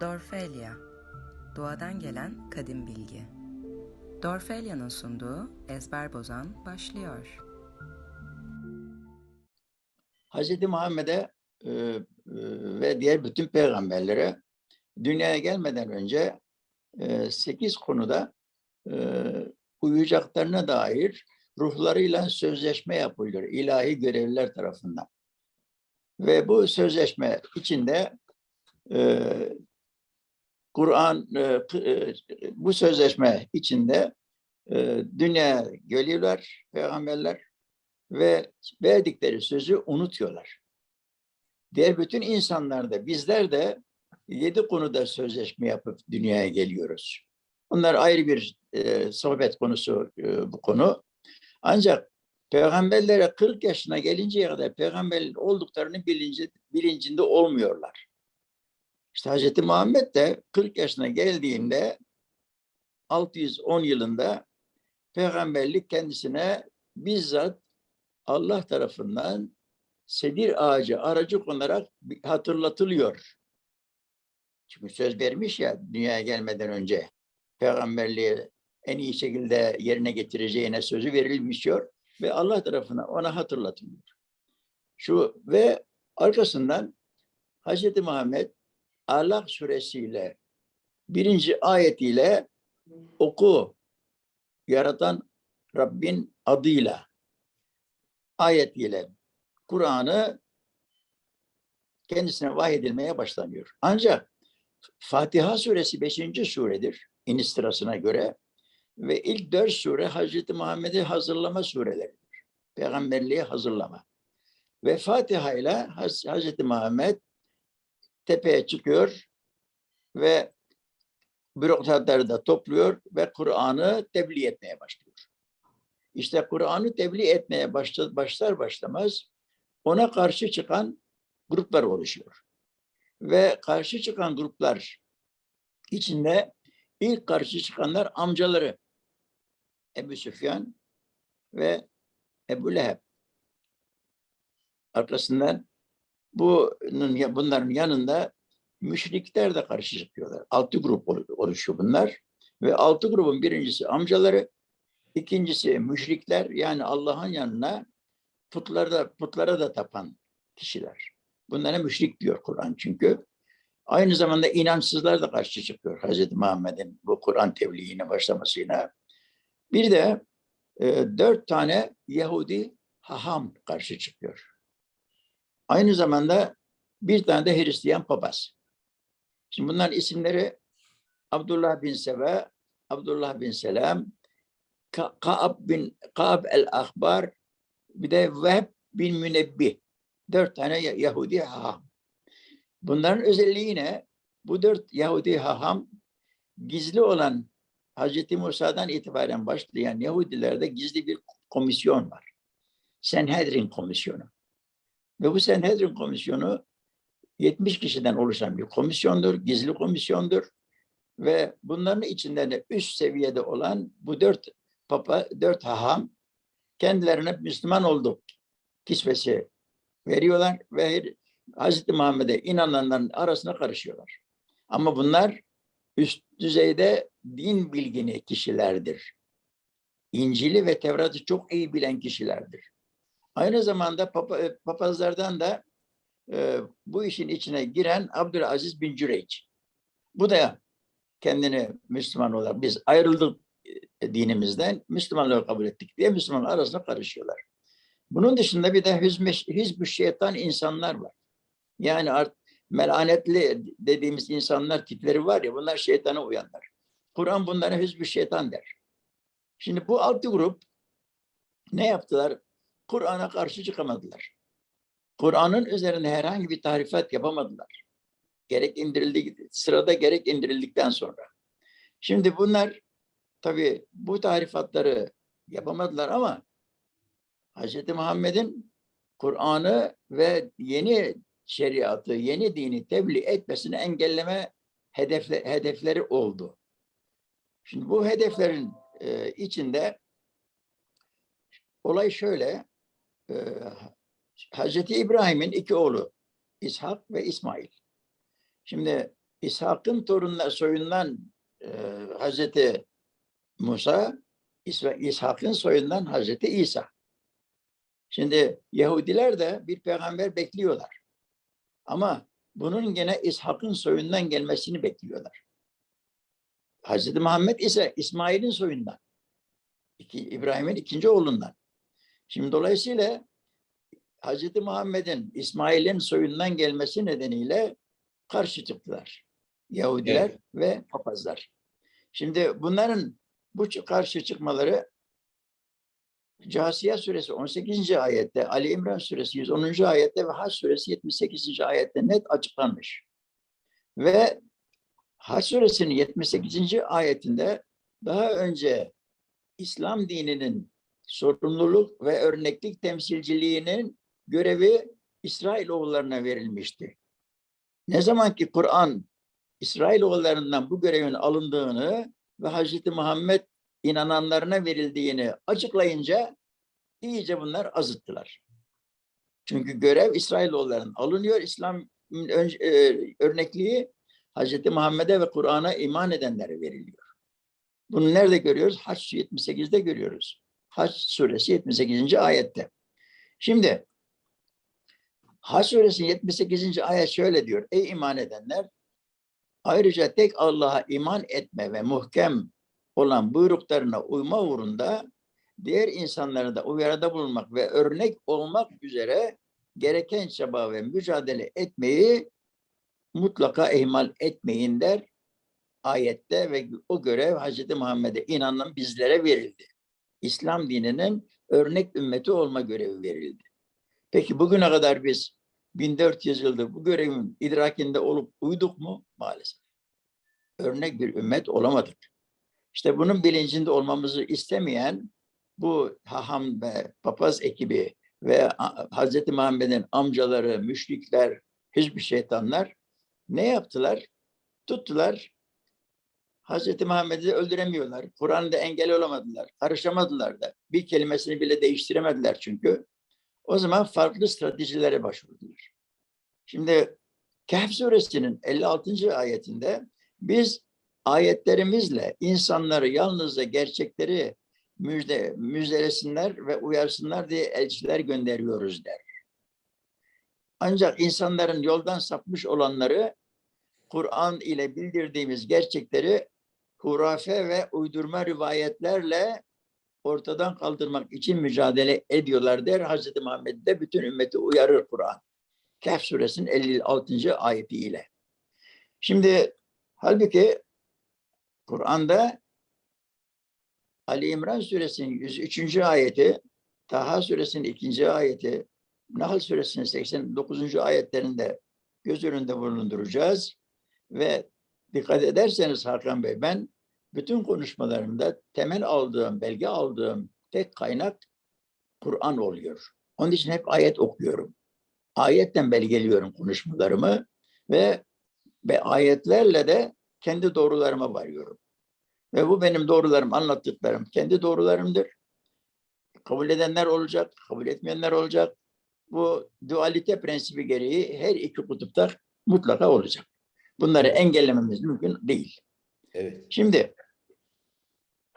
Dorfelia Doğadan gelen kadim bilgi Dorfelia'nın sunduğu Ezber Bozan başlıyor. Hz. Muhammed'e e, e, ve diğer bütün peygamberlere dünyaya gelmeden önce e, sekiz konuda e, uyuyacaklarına dair ruhlarıyla sözleşme yapılıyor ilahi görevliler tarafından. Ve bu sözleşme içinde e, Kur'an e, e, bu sözleşme içinde e, dünyaya geliyorlar peygamberler ve verdikleri sözü unutuyorlar. Diğer bütün insanlar da bizler de yedi konuda sözleşme yapıp dünyaya geliyoruz. Bunlar ayrı bir e, sohbet konusu e, bu konu. Ancak peygamberlere 40 yaşına gelinceye kadar peygamber olduklarının bilinci, bilincinde olmuyorlar. İşte Hz. Muhammed de 40 yaşına geldiğinde 610 yılında peygamberlik kendisine bizzat Allah tarafından sedir ağacı aracı konarak hatırlatılıyor. Çünkü söz vermiş ya dünyaya gelmeden önce peygamberliği en iyi şekilde yerine getireceğine sözü verilmişiyor ve Allah tarafından ona hatırlatılıyor. Şu ve arkasından Hz. Muhammed Alak suresiyle birinci ayetiyle oku yaratan Rabbin adıyla ayetiyle Kur'an'ı kendisine vahyedilmeye başlanıyor. Ancak Fatiha suresi 5. suredir iniş sırasına göre ve ilk dört sure Hazreti Muhammed'i hazırlama sureleridir. Peygamberliğe hazırlama. Ve Fatiha ile Haz- Hazreti Muhammed tepeye çıkıyor ve bürokratları da topluyor ve Kur'an'ı tebliğ etmeye başlıyor. İşte Kur'an'ı tebliğ etmeye başlar, başlamaz ona karşı çıkan gruplar oluşuyor. Ve karşı çıkan gruplar içinde ilk karşı çıkanlar amcaları Ebu Süfyan ve Ebu Leheb. Arkasından bunun, bunların yanında müşrikler de karşı çıkıyorlar. Altı grup olu- oluşuyor bunlar. Ve altı grubun birincisi amcaları, İkincisi müşrikler yani Allah'ın yanına putlara da, putlara da tapan kişiler. Bunlara müşrik diyor Kur'an çünkü. Aynı zamanda inançsızlar da karşı çıkıyor Hz. Muhammed'in bu Kur'an tebliğine başlamasıyla. Bir de e, dört tane Yahudi haham karşı çıkıyor. Aynı zamanda bir tane de Hristiyan papaz. Şimdi bunların isimleri Abdullah bin Sebe, Abdullah bin Selam, Ka- Kaab bin Kaab el-Ahbar bir de Vehb bin Münebbih. Dört tane Ya- Yahudi haham. Bunların özelliği ne? Bu dört Yahudi haham gizli olan Hz. Musa'dan itibaren başlayan Yahudilerde gizli bir komisyon var. Sanhedrin komisyonu. Ve bu Sanhedrin komisyonu 70 kişiden oluşan bir komisyondur, gizli komisyondur. Ve bunların içinde de üst seviyede olan bu dört papa, dört haham kendilerine Müslüman olduk kisvesi veriyorlar ve Hz. Muhammed'e inananların arasına karışıyorlar. Ama bunlar üst düzeyde din bilgini kişilerdir. İncil'i ve Tevrat'ı çok iyi bilen kişilerdir. Aynı zamanda papa, e, papazlardan da e, bu işin içine giren Abdülaziz bin Cüreyç. Bu da kendini Müslüman olarak biz ayrıldık e, dinimizden Müslümanlığı kabul ettik diye Müslümanlar arasında karışıyorlar. Bunun dışında bir de hizme- hizb şeytan insanlar var. Yani art, melanetli dediğimiz insanlar tipleri var ya bunlar şeytana uyanlar. Kur'an bunlara hizb şeytan der. Şimdi bu altı grup ne yaptılar? Kur'an'a karşı çıkamadılar. Kur'an'ın üzerine herhangi bir tarifat yapamadılar. Gerek indirildi, sırada gerek indirildikten sonra. Şimdi bunlar tabii bu tarifatları yapamadılar ama Hz. Muhammed'in Kur'an'ı ve yeni şeriatı, yeni dini tebliğ etmesini engelleme hedefle, hedefleri oldu. Şimdi bu hedeflerin e, içinde olay şöyle, e, Hz. İbrahim'in iki oğlu İshak ve İsmail. Şimdi İshak'ın torunlar soyundan e, Hazreti Musa, İs- İshak'ın soyundan Hazreti İsa. Şimdi Yahudiler de bir peygamber bekliyorlar. Ama bunun gene İshak'ın soyundan gelmesini bekliyorlar. Hazreti Muhammed ise İsmail'in soyundan. İki, İbrahim'in ikinci oğlundan. Şimdi dolayısıyla Hazreti Muhammed'in İsmail'in soyundan gelmesi nedeniyle karşı çıktılar. Yahudiler Evet. ve papazlar. Şimdi bunların bu karşı çıkmaları Câsiye suresi 18. ayette, Ali İmran suresi 110. ayette ve Hac suresi 78. ayette net açıklanmış. Ve Hac suresinin 78. ayetinde daha önce İslam dininin sorumluluk ve örneklik temsilciliğinin görevi İsrailoğullarına verilmişti. Ne zaman ki Kur'an İsrailoğullarından bu görevin alındığını ve Hazreti Muhammed inananlarına verildiğini açıklayınca iyice bunlar azıttılar. Çünkü görev İsrailoğullarının alınıyor. İslam e, örnekliği Hazreti Muhammed'e ve Kur'an'a iman edenlere veriliyor. Bunu nerede görüyoruz? Haç 78'de görüyoruz. Haç suresi 78. ayette. Şimdi Haç suresi 78. ayet şöyle diyor. Ey iman edenler ayrıca tek Allah'a iman etme ve muhkem olan buyruklarına uyma uğrunda diğer insanlara da uyarıda bulunmak ve örnek olmak üzere gereken çaba ve mücadele etmeyi mutlaka ihmal etmeyin der ayette ve o görev Hz. Muhammed'e inanan bizlere verildi. İslam dininin örnek ümmeti olma görevi verildi. Peki bugüne kadar biz 1400 yıldır bu görevin idrakinde olup uyduk mu? Maalesef. Örnek bir ümmet olamadık. İşte bunun bilincinde olmamızı istemeyen bu haham ve papaz ekibi ve Hz. Muhammed'in amcaları, müşrikler, hiçbir şeytanlar ne yaptılar? Tuttular. Hz. Muhammed'i öldüremiyorlar. Kur'an'da engel olamadılar. Karışamadılar da. Bir kelimesini bile değiştiremediler çünkü. O zaman farklı stratejilere başvurdular. Şimdi Kehf suresinin 56. ayetinde biz ayetlerimizle insanları yalnızca gerçekleri müjde, müjdelesinler ve uyarsınlar diye elçiler gönderiyoruz der. Ancak insanların yoldan sapmış olanları Kur'an ile bildirdiğimiz gerçekleri hurafe ve uydurma rivayetlerle ortadan kaldırmak için mücadele ediyorlar der. Hazreti Muhammed de bütün ümmeti uyarır Kur'an. Kehf suresinin 56. ayetiyle. Şimdi halbuki Kur'an'da Ali İmran suresinin 103. ayeti, Taha suresinin 2. ayeti, Nahl suresinin 89. ayetlerinde göz önünde bulunduracağız. Ve dikkat ederseniz Hakan Bey ben bütün konuşmalarımda temel aldığım, belge aldığım tek kaynak Kur'an oluyor. Onun için hep ayet okuyorum. Ayetten belgeliyorum konuşmalarımı ve ve ayetlerle de kendi doğrularıma varıyorum. Ve bu benim doğrularım, anlattıklarım kendi doğrularımdır. Kabul edenler olacak, kabul etmeyenler olacak. Bu dualite prensibi gereği her iki kutupta mutlaka olacak. Bunları engellememiz mümkün değil. Evet. Şimdi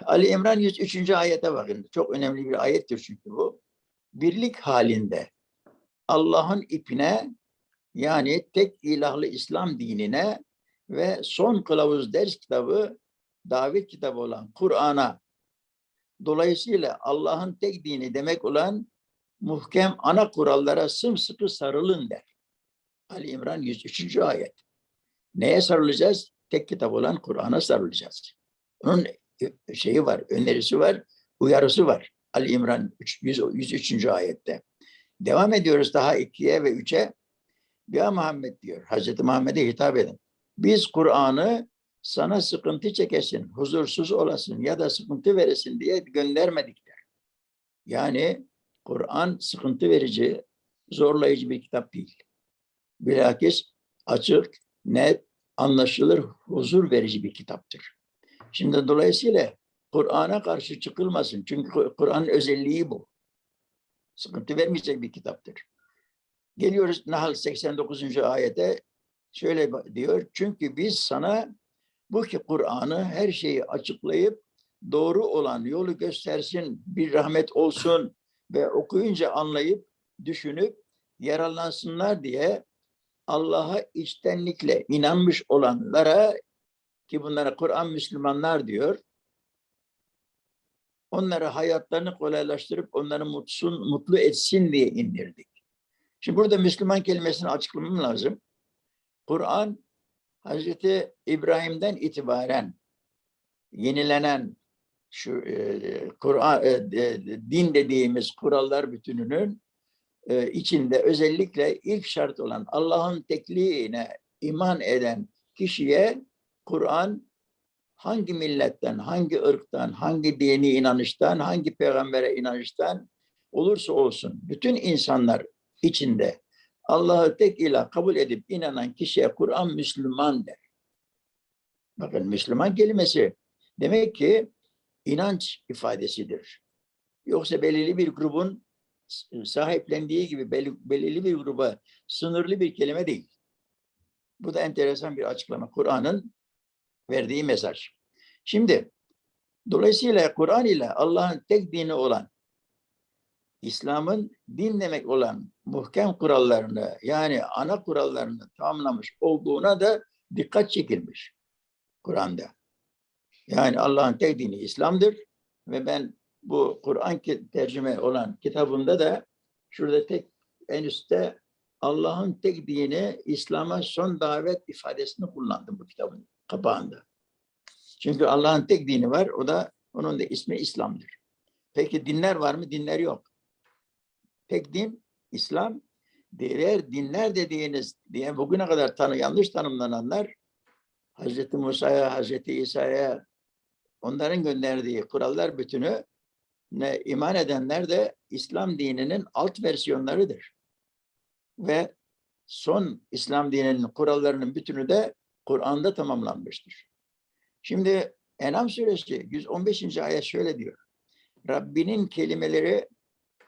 Ali İmran 103. ayete bakın. Çok önemli bir ayettir çünkü bu. Birlik halinde Allah'ın ipine yani tek ilahlı İslam dinine ve son kılavuz ders kitabı davet kitabı olan Kur'an'a dolayısıyla Allah'ın tek dini demek olan muhkem ana kurallara sımsıkı sarılın der. Ali İmran 103. ayet. Neye sarılacağız? Tek kitap olan Kur'an'a sarılacağız. Onun şeyi var, önerisi var, uyarısı var. Ali İmran 3, 100 103. ayette. Devam ediyoruz daha 2'ye ve 3'e. Ya Muhammed diyor, Hazreti Muhammed'e hitap edin. Biz Kur'an'ı sana sıkıntı çekesin, huzursuz olasın ya da sıkıntı veresin diye göndermedik der. Yani Kur'an sıkıntı verici, zorlayıcı bir kitap değil. Bilakis açık, net, anlaşılır, huzur verici bir kitaptır. Şimdi dolayısıyla Kur'an'a karşı çıkılmasın. Çünkü Kur'an'ın özelliği bu. Sıkıntı vermeyecek bir kitaptır. Geliyoruz Nahl 89. ayete. Şöyle diyor. Çünkü biz sana bu ki Kur'an'ı her şeyi açıklayıp doğru olan yolu göstersin, bir rahmet olsun ve okuyunca anlayıp, düşünüp yararlansınlar diye Allah'a içtenlikle inanmış olanlara ki bunlara Kur'an Müslümanlar diyor. Onlara hayatlarını kolaylaştırıp onları mutsun, mutlu etsin diye indirdik. Şimdi burada Müslüman kelimesini açıklamam lazım. Kur'an Hazreti İbrahim'den itibaren yenilenen şu e, Kur'an e, e, din dediğimiz kurallar bütününün e, içinde özellikle ilk şart olan Allah'ın tekliğine iman eden kişiye Kur'an hangi milletten, hangi ırktan, hangi dini inanıştan, hangi peygambere inanıştan olursa olsun bütün insanlar içinde Allah'ı tek ilah kabul edip inanan kişiye Kur'an Müslüman der. Bakın Müslüman kelimesi demek ki inanç ifadesidir. Yoksa belirli bir grubun sahiplendiği gibi bel- belirli bir gruba sınırlı bir kelime değil. Bu da enteresan bir açıklama. Kur'an'ın verdiği mesaj. Şimdi dolayısıyla Kur'an ile Allah'ın tek dini olan İslam'ın din demek olan muhkem kurallarını yani ana kurallarını tamamlamış olduğuna da dikkat çekilmiş Kur'an'da. Yani Allah'ın tek dini İslam'dır ve ben bu Kur'an tercüme olan kitabımda da şurada tek en üstte Allah'ın tek dini İslam'a son davet ifadesini kullandım bu kitabın kapağında. Çünkü Allah'ın tek dini var. O da onun da ismi İslam'dır. Peki dinler var mı? Dinler yok. Tek din İslam. Diğer dinler dediğiniz diye bugüne kadar tanı yanlış tanımlananlar Hazreti Musa'ya, Hazreti İsa'ya onların gönderdiği kurallar bütünü ne iman edenler de İslam dininin alt versiyonlarıdır. Ve son İslam dininin kurallarının bütünü de Kur'an'da tamamlanmıştır. Şimdi Enam suresi 115. ayet şöyle diyor. Rabbinin kelimeleri,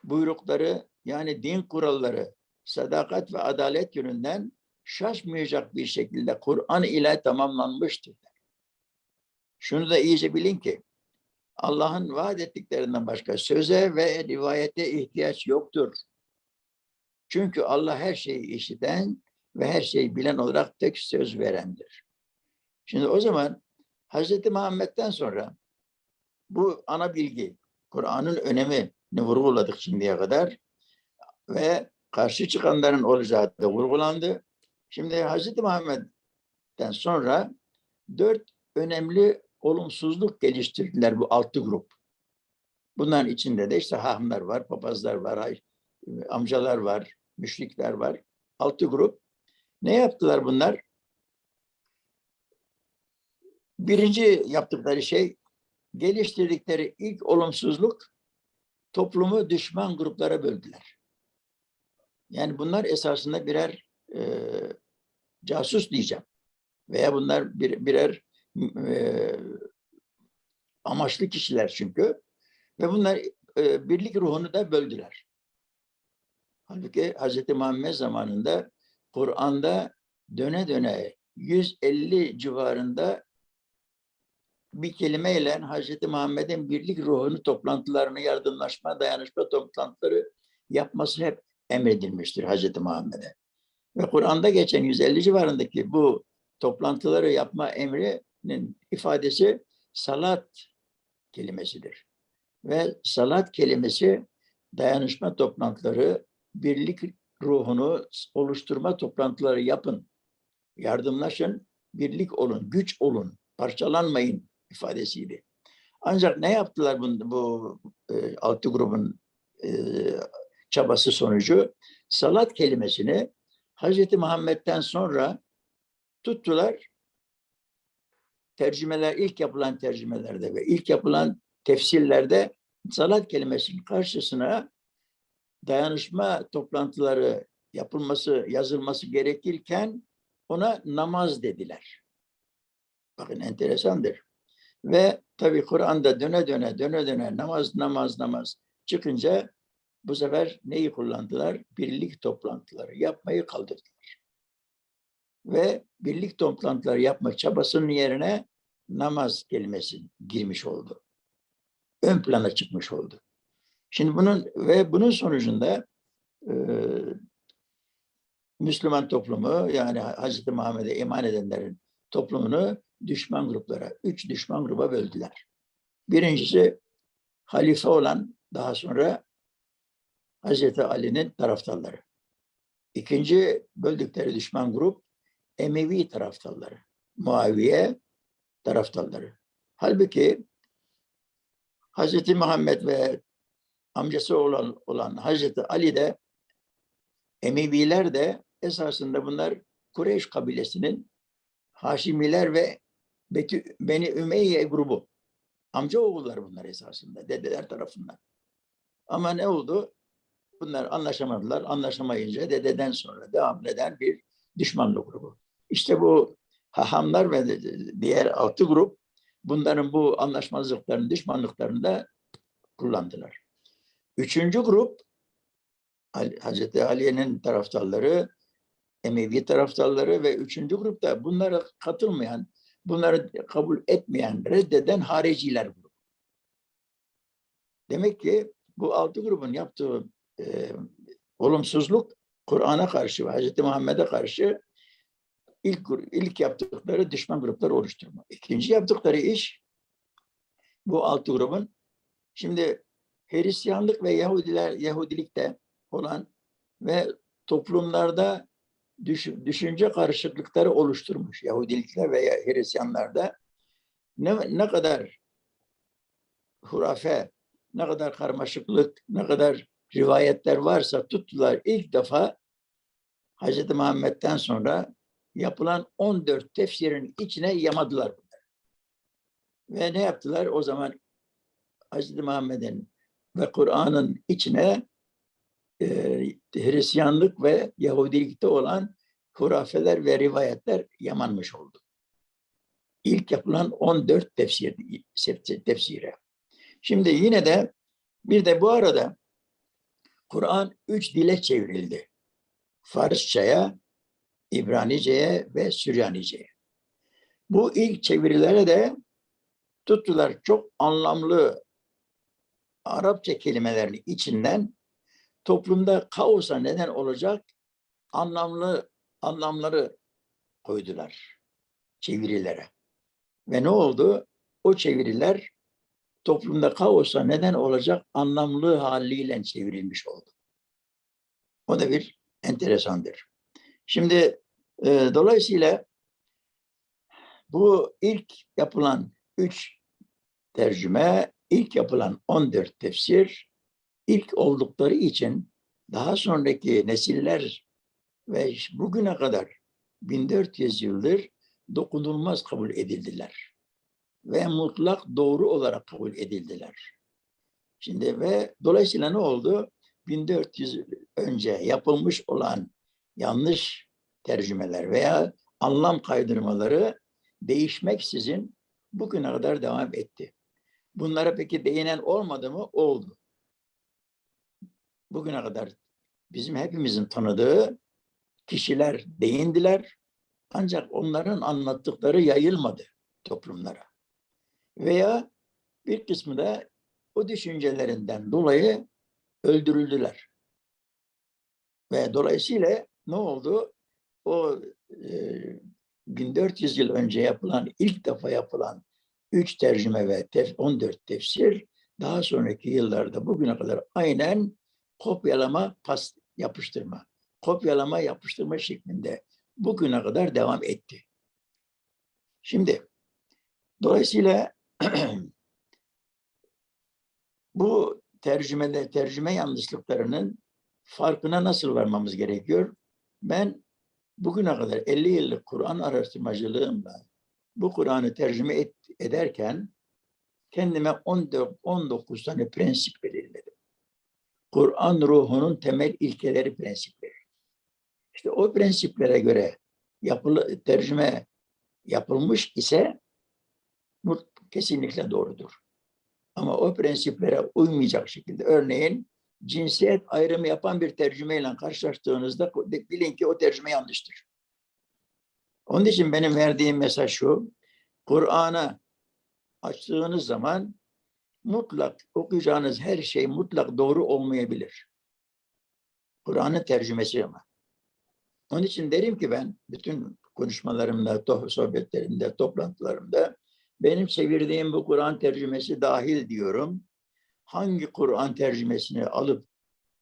buyrukları yani din kuralları, sadakat ve adalet yönünden şaşmayacak bir şekilde Kur'an ile tamamlanmıştır. Şunu da iyice bilin ki Allah'ın vaat ettiklerinden başka söze ve rivayete ihtiyaç yoktur. Çünkü Allah her şeyi işiten ve her şeyi bilen olarak tek söz verendir. Şimdi o zaman Hz. Muhammed'den sonra bu ana bilgi, Kur'an'ın önemini vurguladık şimdiye kadar ve karşı çıkanların olacağı da vurgulandı. Şimdi Hz. Muhammed'den sonra dört önemli olumsuzluk geliştirdiler bu altı grup. Bunların içinde de işte hahmlar var, papazlar var, amcalar var, müşrikler var. Altı grup. Ne yaptılar bunlar? Birinci yaptıkları şey geliştirdikleri ilk olumsuzluk toplumu düşman gruplara böldüler. Yani bunlar esasında birer e, casus diyeceğim. Veya bunlar bir, birer e, amaçlı kişiler çünkü. Ve bunlar e, birlik ruhunu da böldüler. Halbuki Hz. Muhammed zamanında Kur'an'da döne döne 150 civarında bir kelimeyle Hz. Muhammed'in birlik ruhunu toplantılarını, yardımlaşma, dayanışma toplantıları yapması hep emredilmiştir Hz. Muhammed'e. Ve Kur'an'da geçen 150 civarındaki bu toplantıları yapma emrinin ifadesi salat kelimesidir. Ve salat kelimesi dayanışma toplantıları, birlik ruhunu oluşturma toplantıları yapın. Yardımlaşın, birlik olun, güç olun, parçalanmayın ifadesiydi. Ancak ne yaptılar bu, bu e, altı grubun e, çabası sonucu? Salat kelimesini Hz. Muhammed'den sonra tuttular. Tercümeler, ilk yapılan tercümelerde ve ilk yapılan tefsirlerde salat kelimesinin karşısına dayanışma toplantıları yapılması, yazılması gerekirken ona namaz dediler. Bakın enteresandır. Ve tabii Kur'an'da döne döne döne döne namaz namaz namaz çıkınca bu sefer neyi kullandılar? Birlik toplantıları yapmayı kaldırdılar. ve birlik toplantıları yapma çabasının yerine namaz kelimesi girmiş oldu. Ön plana çıkmış oldu. Şimdi bunun ve bunun sonucunda e, Müslüman toplumu yani Hazreti Muhammed'e iman edenlerin toplumunu düşman gruplara, üç düşman gruba böldüler. Birincisi halife olan daha sonra Hazreti Ali'nin taraftarları. İkinci böldükleri düşman grup Emevi taraftarları. Muaviye taraftarları. Halbuki Hazreti Muhammed ve amcası olan, olan Hazreti Ali de Emeviler de esasında bunlar Kureyş kabilesinin Haşimiler ve Betü, Beni Ümeyye grubu. Amca oğulları bunlar esasında, dedeler tarafından. Ama ne oldu? Bunlar anlaşamadılar. Anlaşamayınca dededen sonra devam eden bir düşmanlık grubu. İşte bu hahamlar ve diğer altı grup bunların bu anlaşmazlıklarını, düşmanlıklarını da kullandılar. Üçüncü grup Hazreti Ali'nin taraftarları, Emevi taraftarları ve üçüncü grupta bunlara katılmayan, bunları kabul etmeyen, reddeden hariciler grubu. Demek ki bu altı grubun yaptığı e, olumsuzluk Kur'an'a karşı ve Hz. Muhammed'e karşı ilk, ilk yaptıkları düşman grupları oluşturma. İkinci yaptıkları iş bu altı grubun şimdi Hristiyanlık ve Yahudiler Yahudilikte olan ve toplumlarda düş- düşünce karışıklıkları oluşturmuş Yahudilikte veya Hristiyanlarda ne, ne kadar hurafe, ne kadar karmaşıklık, ne kadar rivayetler varsa tuttular ilk defa Hz. Muhammed'den sonra yapılan 14 tefsirin içine yamadılar bunları. Ve ne yaptılar? O zaman Hz. Muhammed'in ve Kur'an'ın içine e, Hristiyanlık ve Yahudilikte olan hurafeler ve rivayetler yamanmış oldu. İlk yapılan 14 tefsir, tefsire. Şimdi yine de bir de bu arada Kur'an üç dile çevrildi. Farsçaya, İbranice'ye ve Süryanice'ye. Bu ilk çevirilere de tuttular çok anlamlı Arapça kelimelerin içinden toplumda kaosa neden olacak anlamlı anlamları koydular çevirilere. Ve ne oldu? O çeviriler toplumda kaosa neden olacak anlamlı haliyle çevrilmiş oldu. O da bir enteresandır. Şimdi e, dolayısıyla bu ilk yapılan üç tercüme, ilk yapılan 14 tefsir, ilk oldukları için daha sonraki nesiller ve bugüne kadar 1400 yıldır dokunulmaz kabul edildiler. Ve mutlak doğru olarak kabul edildiler. Şimdi ve dolayısıyla ne oldu? 1400 önce yapılmış olan yanlış tercümeler veya anlam kaydırmaları değişmeksizin bugüne kadar devam etti. Bunlara peki değinen olmadı mı? Oldu. Bugüne kadar bizim hepimizin tanıdığı kişiler değindiler. Ancak onların anlattıkları yayılmadı toplumlara. Veya bir kısmı da o düşüncelerinden dolayı öldürüldüler. Ve dolayısıyla ne oldu? O e, 1400 yıl önce yapılan, ilk defa yapılan 3 tercüme ve tef, 14 tefsir daha sonraki yıllarda bugüne kadar aynen kopyalama, pas, yapıştırma, kopyalama, yapıştırma şeklinde bugüne kadar devam etti. Şimdi dolayısıyla bu tercümede tercüme yanlışlıklarının farkına nasıl varmamız gerekiyor? Ben bugüne kadar 50 yıllık Kur'an araştırmacılığımla bu Kur'an'ı tercüme et, ederken kendime 14, 19 tane prensip belirledim. Kur'an ruhunun temel ilkeleri prensipleri. İşte o prensiplere göre yapılı, tercüme yapılmış ise kesinlikle doğrudur. Ama o prensiplere uymayacak şekilde örneğin cinsiyet ayrımı yapan bir tercümeyle karşılaştığınızda bilin ki o tercüme yanlıştır. Onun için benim verdiğim mesaj şu. Kur'an'a açtığınız zaman mutlak okuyacağınız her şey mutlak doğru olmayabilir. Kur'an'ın tercümesi ama. Onun için derim ki ben bütün konuşmalarımda, sohbetlerimde, toplantılarımda benim çevirdiğim bu Kur'an tercümesi dahil diyorum. Hangi Kur'an tercümesini alıp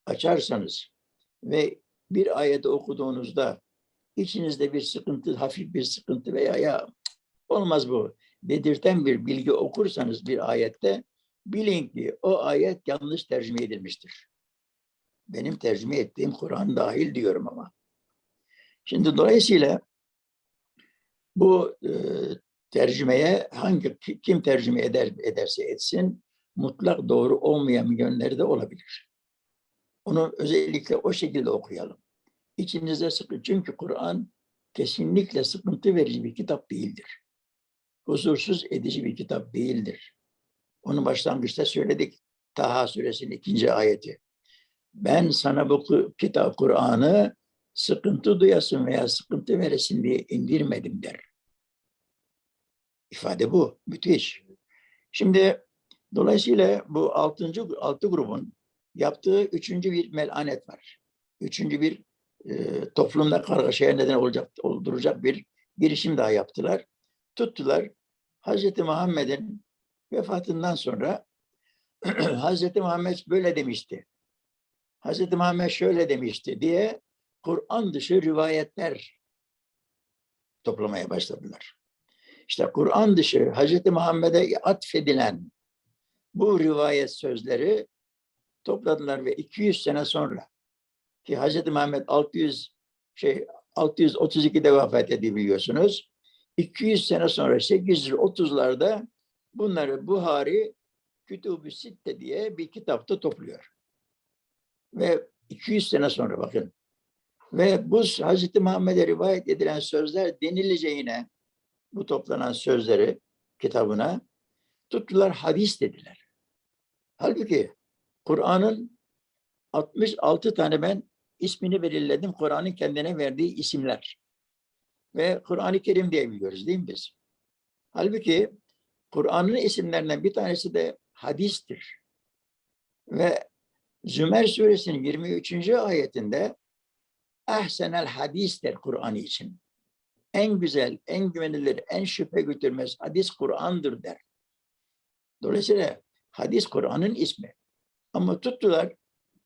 açarsanız ve bir ayeti okuduğunuzda içinizde bir sıkıntı, hafif bir sıkıntı veya ya olmaz bu dedirten bir bilgi okursanız bir ayette bilin ki o ayet yanlış tercüme edilmiştir. Benim tercüme ettiğim Kur'an dahil diyorum ama. Şimdi dolayısıyla bu e, tercümeye hangi ki- kim tercüme eder ederse etsin mutlak doğru olmayan yönleri de olabilir. Onu özellikle o şekilde okuyalım. İçinize sıkı çünkü Kur'an kesinlikle sıkıntı verici bir kitap değildir. Huzursuz edici bir kitap değildir. Onu başlangıçta söyledik. Taha suresinin ikinci ayeti. Ben sana bu kitap Kur'an'ı sıkıntı duyasın veya sıkıntı veresin diye indirmedim der. İfade bu. Müthiş. Şimdi dolayısıyla bu altıncı, altı grubun yaptığı üçüncü bir melanet var. Üçüncü bir e, toplumda kargaşaya neden olacak, olduracak bir girişim daha yaptılar. Tuttular Hazreti Muhammed'in vefatından sonra Hazreti Muhammed böyle demişti. Hazreti Muhammed şöyle demişti diye Kur'an dışı rivayetler toplamaya başladılar. İşte Kur'an dışı Hazreti Muhammed'e atfedilen bu rivayet sözleri topladılar ve 200 sene sonra ki Hazreti Muhammed 600 şey 632'de vefat ediyor biliyorsunuz. 200 sene sonra 830'larda bunları Buhari Kütüb-ü Sitte diye bir kitapta topluyor. Ve 200 sene sonra bakın. Ve bu Hazreti Muhammed'e rivayet edilen sözler denileceğine bu toplanan sözleri kitabına tuttular hadis dediler. Halbuki Kur'an'ın 66 tane ben ismini belirledim. Kur'an'ın kendine verdiği isimler. Ve Kur'an-ı Kerim diye biliyoruz değil mi biz? Halbuki Kur'an'ın isimlerinden bir tanesi de hadistir. Ve Zümer suresinin 23. ayetinde ehsenel hadis der Kur'an için. En güzel, en güvenilir, en şüphe götürmez hadis Kur'an'dır der. Dolayısıyla hadis Kur'an'ın ismi. Ama tuttular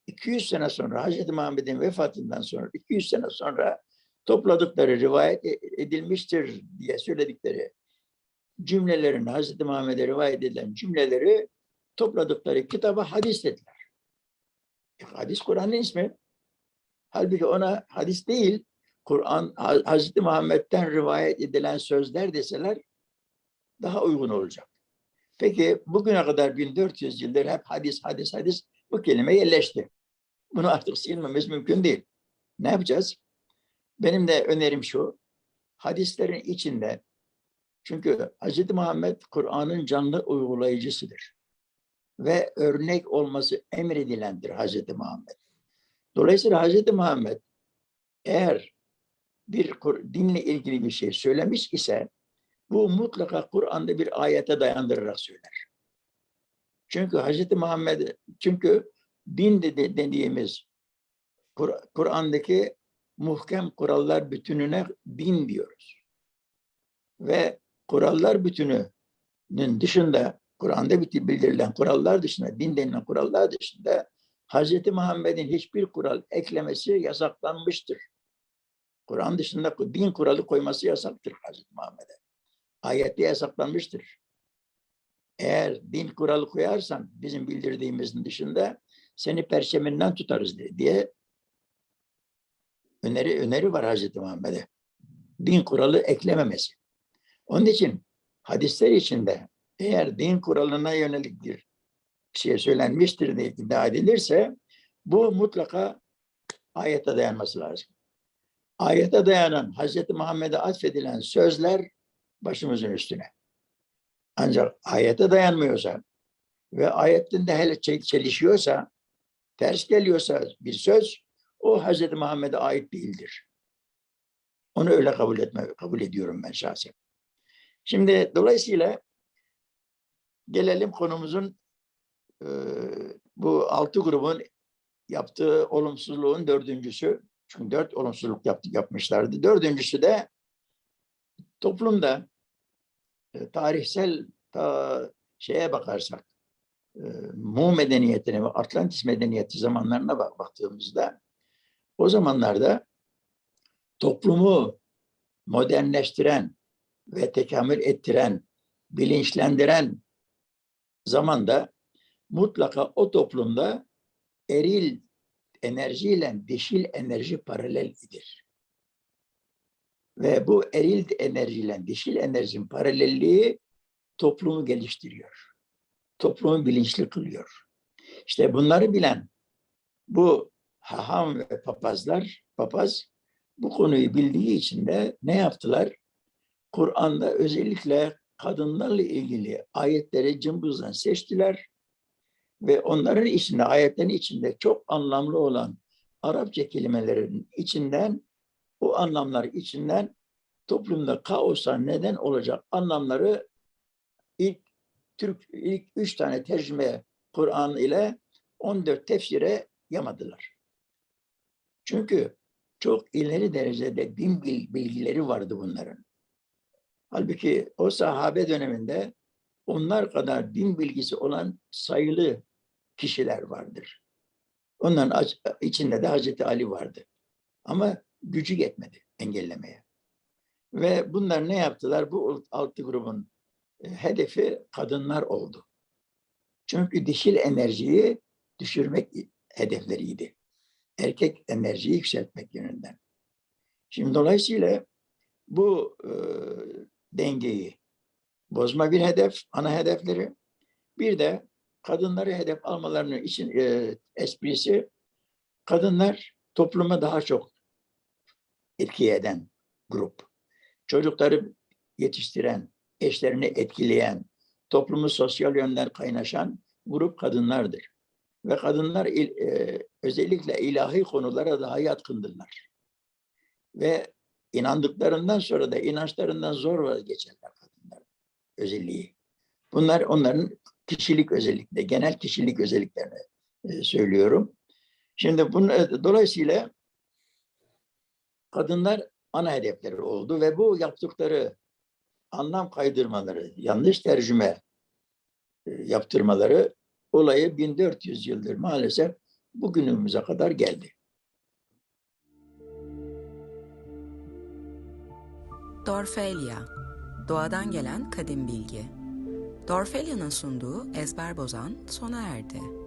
200 sene sonra Hz. Muhammed'in vefatından sonra 200 sene sonra topladıkları rivayet e- edilmiştir diye söyledikleri cümlelerin Hz. Muhammed'e rivayet edilen cümleleri topladıkları kitaba hadis dediler. E, hadis Kur'an'ın ismi. Halbuki ona hadis değil, Kur'an Hz. Muhammed'den rivayet edilen sözler deseler daha uygun olacak. Peki bugüne kadar 1400 yıldır hep hadis, hadis, hadis bu kelime yerleşti. Bunu artık silmemiz mümkün değil. Ne yapacağız? Benim de önerim şu. Hadislerin içinde çünkü Hz. Muhammed Kur'an'ın canlı uygulayıcısıdır. Ve örnek olması emredilendir Hz. Muhammed. Dolayısıyla Hz. Muhammed eğer bir dinle ilgili bir şey söylemiş ise bu mutlaka Kur'an'da bir ayete dayandırarak söyler. Çünkü Hz. Muhammed çünkü din de- dediğimiz Kur- Kur'an'daki muhkem kurallar bütününe din diyoruz. Ve kurallar bütününün dışında Kur'an'da bildirilen kurallar dışında, din denilen kurallar dışında Hz. Muhammed'in hiçbir kural eklemesi yasaklanmıştır. Kur'an dışında din kuralı koyması yasaktır Hz. Muhammed'e. Ayette yasaklanmıştır. Eğer din kuralı koyarsan bizim bildirdiğimizin dışında seni perçeminden tutarız diye, öneri öneri var Hz. Muhammed'e. Din kuralı eklememesi. Onun için hadisler içinde eğer din kuralına yönelik bir şey söylenmiştir diye iddia edilirse bu mutlaka ayete dayanması lazım. Ayete dayanan Hz. Muhammed'e atfedilen sözler başımızın üstüne. Ancak ayete dayanmıyorsa ve ayetin de hele çel- çelişiyorsa, ters geliyorsa bir söz, o Hz. Muhammed'e ait değildir. Onu öyle kabul etme, kabul ediyorum ben şahsen. Şimdi dolayısıyla gelelim konumuzun e, bu altı grubun yaptığı olumsuzluğun dördüncüsü. Çünkü dört olumsuzluk yaptı, yapmışlardı. Dördüncüsü de toplumda tarihsel ta şeye bakarsak e, Mu medeniyetine ve Atlantis medeniyeti zamanlarına bak, baktığımızda o zamanlarda toplumu modernleştiren ve tekamül ettiren, bilinçlendiren zamanda mutlaka o toplumda eril enerjiyle dişil enerji paraleldir. Ve bu eril enerjiyle dişil enerjinin paralelliği toplumu geliştiriyor. Toplumu bilinçli kılıyor. İşte bunları bilen bu haham ve papazlar, papaz bu konuyu bildiği için de ne yaptılar? Kur'an'da özellikle kadınlarla ilgili ayetleri cımbızdan seçtiler ve onların içinde, ayetlerin içinde çok anlamlı olan Arapça kelimelerin içinden, o anlamlar içinden toplumda kaosa neden olacak anlamları ilk Türk ilk üç tane tercüme Kur'an ile 14 tefsire yamadılar. Çünkü çok ileri derecede din bilgileri vardı bunların. Halbuki o sahabe döneminde onlar kadar din bilgisi olan sayılı kişiler vardır. Onların içinde de Hazreti Ali vardı. Ama gücü yetmedi engellemeye. Ve bunlar ne yaptılar? Bu altı grubun e, hedefi kadınlar oldu. Çünkü dişil enerjiyi düşürmek hedefleriydi. Erkek enerjiyi yükseltmek yönünden. Şimdi dolayısıyla bu e, dengeyi bozma bir hedef, ana hedefleri. Bir de kadınları hedef almalarının için e, esprisi kadınlar topluma daha çok etki eden grup. Çocukları yetiştiren, eşlerini etkileyen, toplumu sosyal yönden kaynaşan grup kadınlardır. Ve kadınlar il, e, özellikle ilahi konulara daha yatkındırlar. Ve inandıklarından sonra da inançlarından zor vazgeçerler kadınlar özelliği. Bunlar onların kişilik özellikleri, genel kişilik özelliklerini e, söylüyorum. Şimdi bunun, e, dolayısıyla kadınlar ana hedefleri oldu ve bu yaptıkları anlam kaydırmaları, yanlış tercüme e, yaptırmaları olayı 1400 yıldır maalesef bugünümüze kadar geldi. Dorfelia, doğadan gelen kadim bilgi. Dorfelia'nın sunduğu ezber bozan sona erdi.